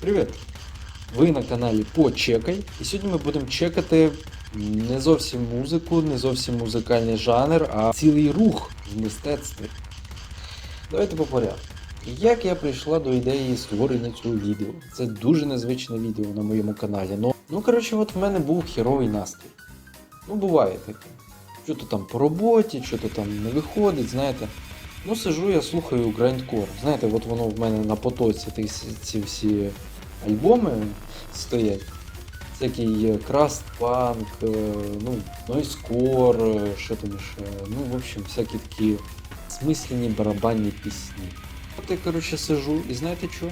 Привіт! Ви на каналі Почекай. І сьогодні ми будемо чекати не зовсім музику, не зовсім музикальний жанр, а цілий рух в мистецтві. Давайте по порядку. Як я прийшла до ідеї створення цього відео? Це дуже незвичне відео на моєму каналі. Ну, ну коротше, от в мене був херовий настрій. Ну, буває таке. Що то там по роботі, що то там не виходить, знаєте. Ну, сижу, я слухаю грайндкор. Знаєте, от воно в мене на потоці ці всі альбоми стоять. Всякий е, краст панк, е, ну, нойскор, е, що там ще. Ну, в общем, всякі такі смислені барабанні пісні. От я, коротше, сижу, і знаєте що?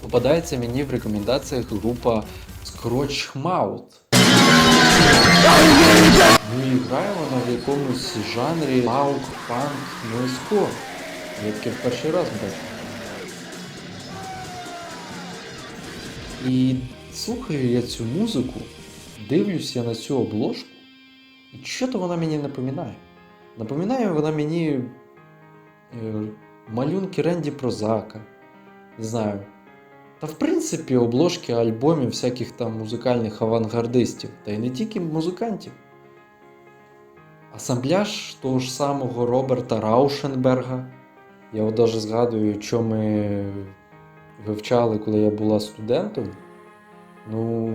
Попадається мені в рекомендаціях група Scrotch Mouth. Ну і грає вона в якомусь жанрі паук, панк, нойскор. Я таке в перший раз бачу. І слухаю я цю музику, дивлюсь я на цю обложку, і що-то вона мені напоминає. Напоминає вона мені е, малюнки Ренді Прозака. Не знаю. Та в принципі обложки альбомів всяких там музикальних авангардистів, та й не тільки музикантів. Асамбляж того ж самого Роберта Раушенберга. Я от даже згадую, що ми вивчали, коли я була студентом. Ну,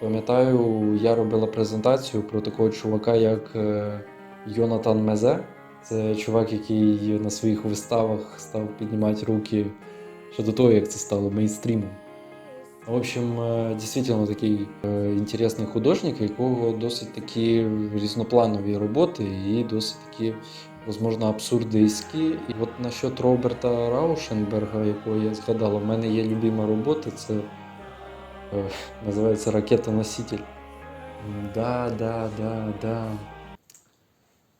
пам'ятаю, я робила презентацію про такого чувака, як е, Йонатан Мезе. Це чувак, який на своїх виставах став піднімати руки ще до того, як це стало мейнстрімом. В общем, е, дійсно такий е, інтересний художник, якого досить такі різнопланові роботи і досить такі, можливо, абсурдистські. І от насчет Роберта Раушенберга, якого я згадала, в мене є любима робота, це е, називається Ракета-носитель. Да, да, да, да.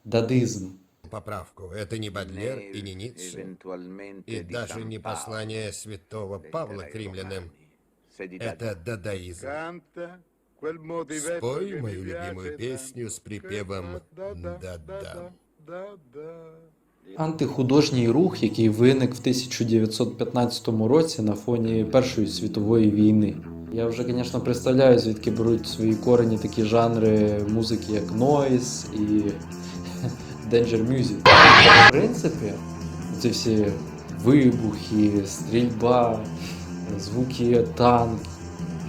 Дадизм. Поправку. Это не Бадлер и не Ницше. И даже не послание святого Павла к римлянам. Это дадаизм. Спой мою любимую песню с припевом «Да-да». Антихудожній рух, який виник в 1915 році на фоні Першої світової війни. Я вже, звісно, представляю, звідки беруть свої корені такі жанри музики, як Noise і Danger Music. В принципі, ці всі вибухи, стрільба, звуки танків,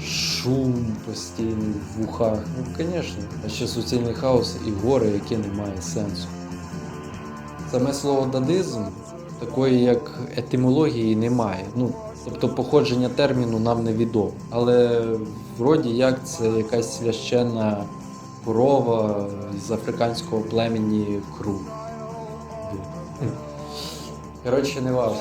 шум постійний в вухах. Ну, звісно, а ще суцільний хаос і горе, яке не має сенсу. Саме слово дадизм такої як етимології немає. Ну, тобто походження терміну нам невідомо. Але вроді як це якась священна корова з африканського племені Кру. Коротше, не важно.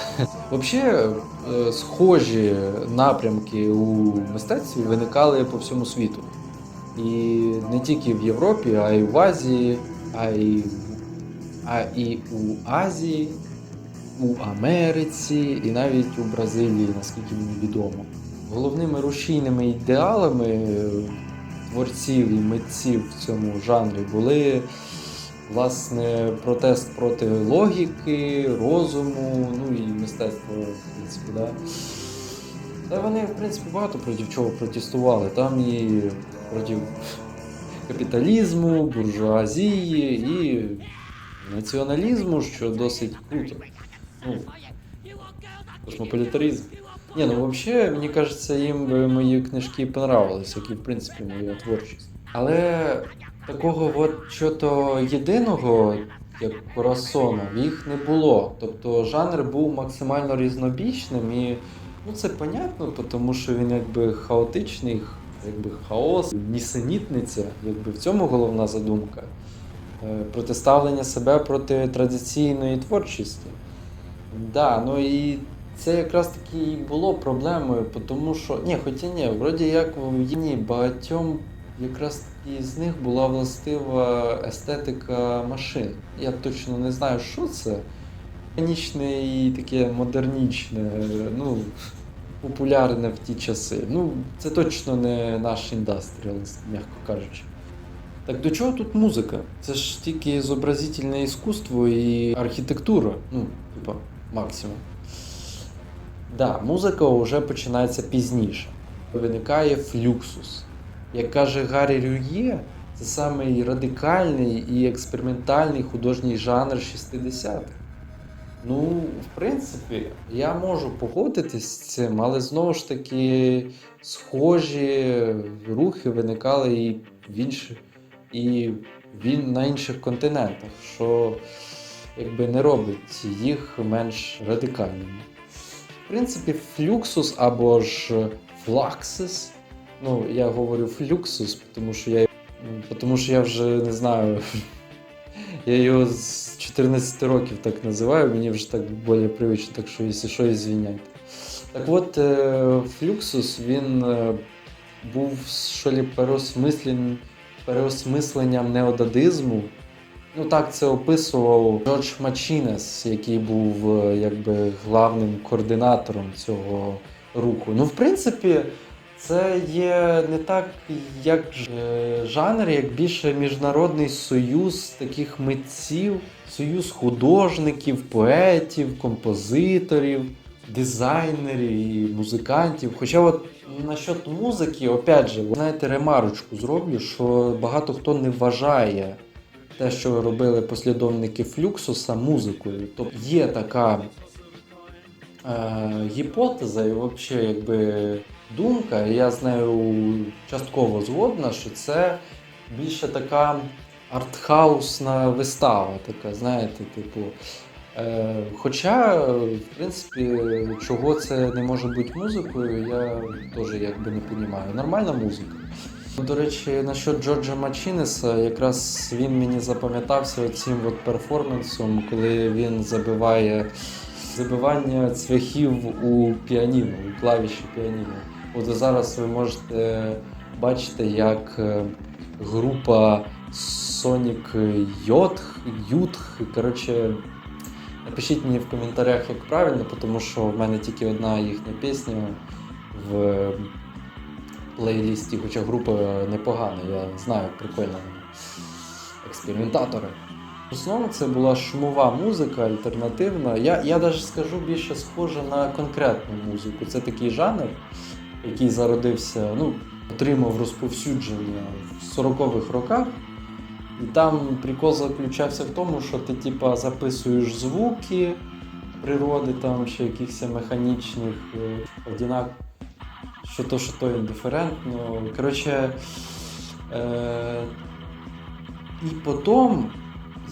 Взагалі, е, схожі напрямки у мистецтві виникали по всьому світу. І не тільки в Європі, а й в Азії, а й а і у Азії, у Америці, і навіть у Бразилії, наскільки мені відомо. Головними рушійними ідеалами е, творців і митців в цьому жанрі були власне протест проти логіки, розуму, ну і мистецтва, в принципі, да. Та вони, в принципі, багато проти чого протестували. Там і проти капіталізму, буржуазії і націоналізму, що досить круто. Ну, космополітаризм. Ні, ну взагалі, мені кажеться, їм би мої книжки понравились, як і в принципі моя творчість. Але такого от що-то єдиного, як Корасона, в їх не було. Тобто жанр був максимально різнобічним і ну це понятно, тому що він якби хаотичний, якби хаос, нісенітниця, якби в цьому головна задумка. Е, Протиставлення себе проти традиційної творчості. Да, ну і це якраз таки і було проблемою, тому що. Ні, хоча ні, вроді як в Євні багатьом якраз таки з них була властива естетика машин. Я точно не знаю, що це. Механічне і таке модернічне, ну, популярне в ті часи. Ну, це точно не наш індастріаліст, м'яко кажучи. Так до чого тут музика? Це ж тільки зобразительне іскусство і архітектура. Ну, типа, максимум. Да, музика вже починається пізніше. Виникає флюксус. Як каже Гаррі Рює, це самий радикальний і експериментальний художній жанр 60-х. Ну, в принципі, я можу погодитись з цим, але знову ж таки схожі рухи виникали і в інших, і він на інших континентах, що якби не робить їх менш радикальними. В принципі, флюксус або ж флаксис. Ну, я говорю флюксус, тому що я, тому що я вже не знаю. Я його з 14 років так називаю, мені вже так більш привично, так що, якщо що, извиняйте. Так от, е, флюксус, він е, був що лі переосмислен, переосмисленням неодадизму. Ну так це описував Джордж Мачінес, який був е, якби главним координатором цього руху. Ну, в принципі, це є не так, як е, жанр, як більше міжнародний союз таких митців, союз художників, поетів, композиторів, дизайнерів і музикантів. Хоча от насчет музики, опять же, знаєте, ремарочку зроблю, що багато хто не вважає те, що робили послідовники флюксуса музикою. Тобто є така е, гіпотеза і взагалі якби думка, і я з нею частково згодна, що це більше така артхаусна вистава, така, знаєте, типу. Е, хоча, в принципі, чого це не може бути музикою, я теж якби не розумію. Нормальна музика. До речі, насчет Джорджа Мачінеса, якраз він мені запам'ятався цим от перформансом, коли він забиває забивання цвяхів у піаніно, у клавіші піаніно. От зараз ви можете бачити, як е, група Sonic Youth, коротше, напишіть мені в коментарях, як правильно, тому що в мене тільки одна їхня пісня в плейлісті, хоча група непогана, я знаю, прикольна вона. експериментатори. В основному це була шумова музика, альтернативна. Я, я навіть скажу більше схоже на конкретну музику. Це такий жанр, який зародився, ну, отримав розповсюдження в 40-х роках. І там прикол заключався в тому, що ти типа записуєш звуки природи там чи якихось механічних е, одинак, що то, що то індиферентно. Коротше, е- і потім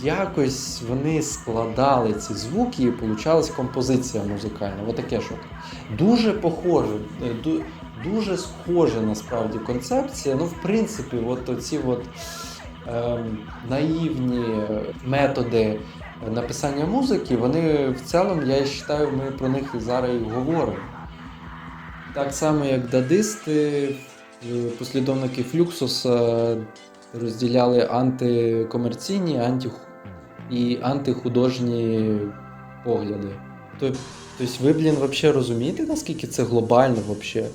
якось вони складали ці звуки і получалась композиція музикальна. Отаке що. Дуже похоже, е, дуже схожа насправді концепція. Ну, в принципі, от оці от, наївні методи написання музики, вони в цілому, я вважаю, ми про них зараз і говоримо. Так само, як дадисти, е, послідовники Флюксуса розділяли антикомерційні анті... і антихудожні погляди. Тобто, ви, блін, взагалі розумієте, наскільки це глобально взагалі?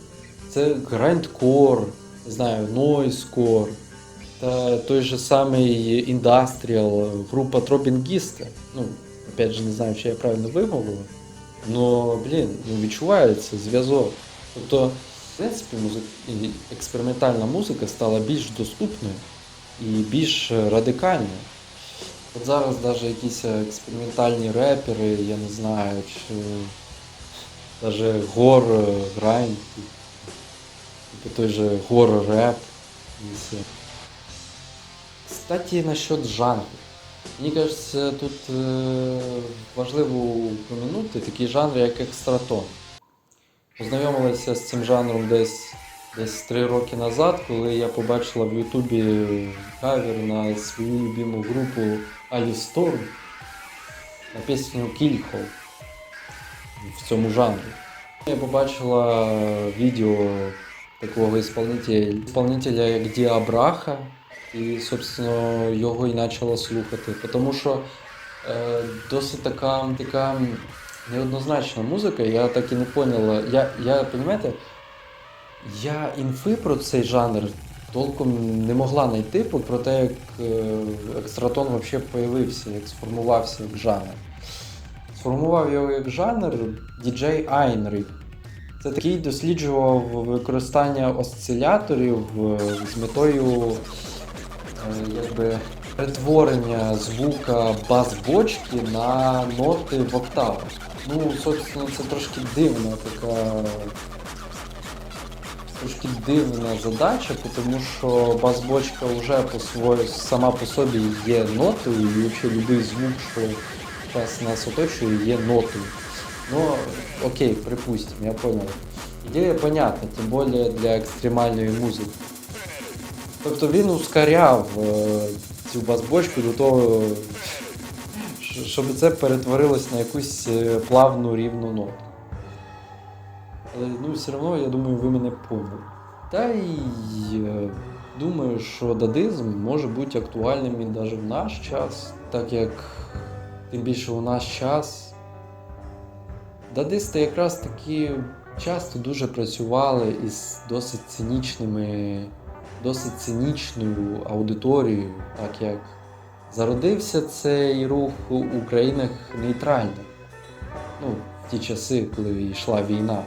Це грандкор, не знаю, нойскор, та той же самий індастріал, група Тробінгісти. Ну, опять же, не знаю, чи я правильно вимовив. Ну, блін, ну відчувається зв'язок. Тобто, в принципі, музик... експериментальна музика стала більш доступною і більш радикальною. От зараз навіть якісь експериментальні репери, я не знаю, чи навіть гор грайн, типу той же гор реп. Кстати, насчет жанру. Мені кажется, тут е, важливо упомянути такий жанр, як екстратон. Познайомилися з цим жанром десь десь три роки назад, коли я побачила в Ютубі кавер на свою любиму групу Storm на пісню Killhole в цьому жанрі. Я побачила відео такого ісполнителя, ісполнителя як Діабраха, і, собственно, його і почала слухати. Тому що е, досить така, така неоднозначна музика, я так і не поняла. Я, я розумієте, я інфи про цей жанр толком не могла знайти про те, як е, екстратон взагалі появився, як сформувався як жанр. сформував його як жанр діджей Айнрі. Це такий досліджував використання осциляторів е, з метою якби, перетворення звука бас-бочки на ноти в октаву. Ну, собственно, це трошки дивна така. Трошки дивна задача, тому що бас-бочка вже по свої, сама по собі є нотою, і взагалі будь-який звук, що зараз нас оточує, є нотою. Ну, окей, припустим, я понял. Ідея понятна, тим більше для екстремальної музики. Тобто він ускоряв е, цю бас-бочку до того, щоб це перетворилось на якусь е, плавну рівну ноту. Але ну, все одно, я думаю, ви мене поняли. Та й е, думаю, що дадизм може бути актуальним і навіть в наш час, так як тим більше у наш час Дадисти якраз таки часто дуже працювали із досить цинічними, досить цинічною аудиторією, так як зародився цей рух у країнах нейтральних. Ну, в ті часи, коли йшла війна.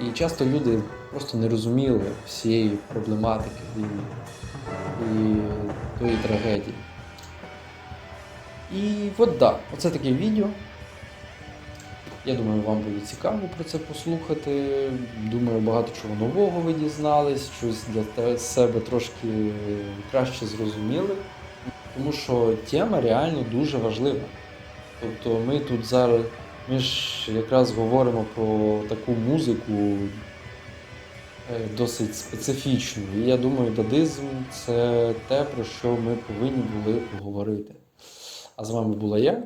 І часто люди просто не розуміли всієї проблематики і, і тої трагедії. І от так, оце таке відео. Я думаю, вам буде цікаво про це послухати. Думаю, багато чого нового ви дізнались, щось для себе трошки краще зрозуміли. Тому що тема реально дуже важлива. Тобто ми тут зараз, ми ж якраз говоримо про таку музику е, досить специфічну. І я думаю, дадизм це те, про що ми повинні були поговорити. А з вами була я,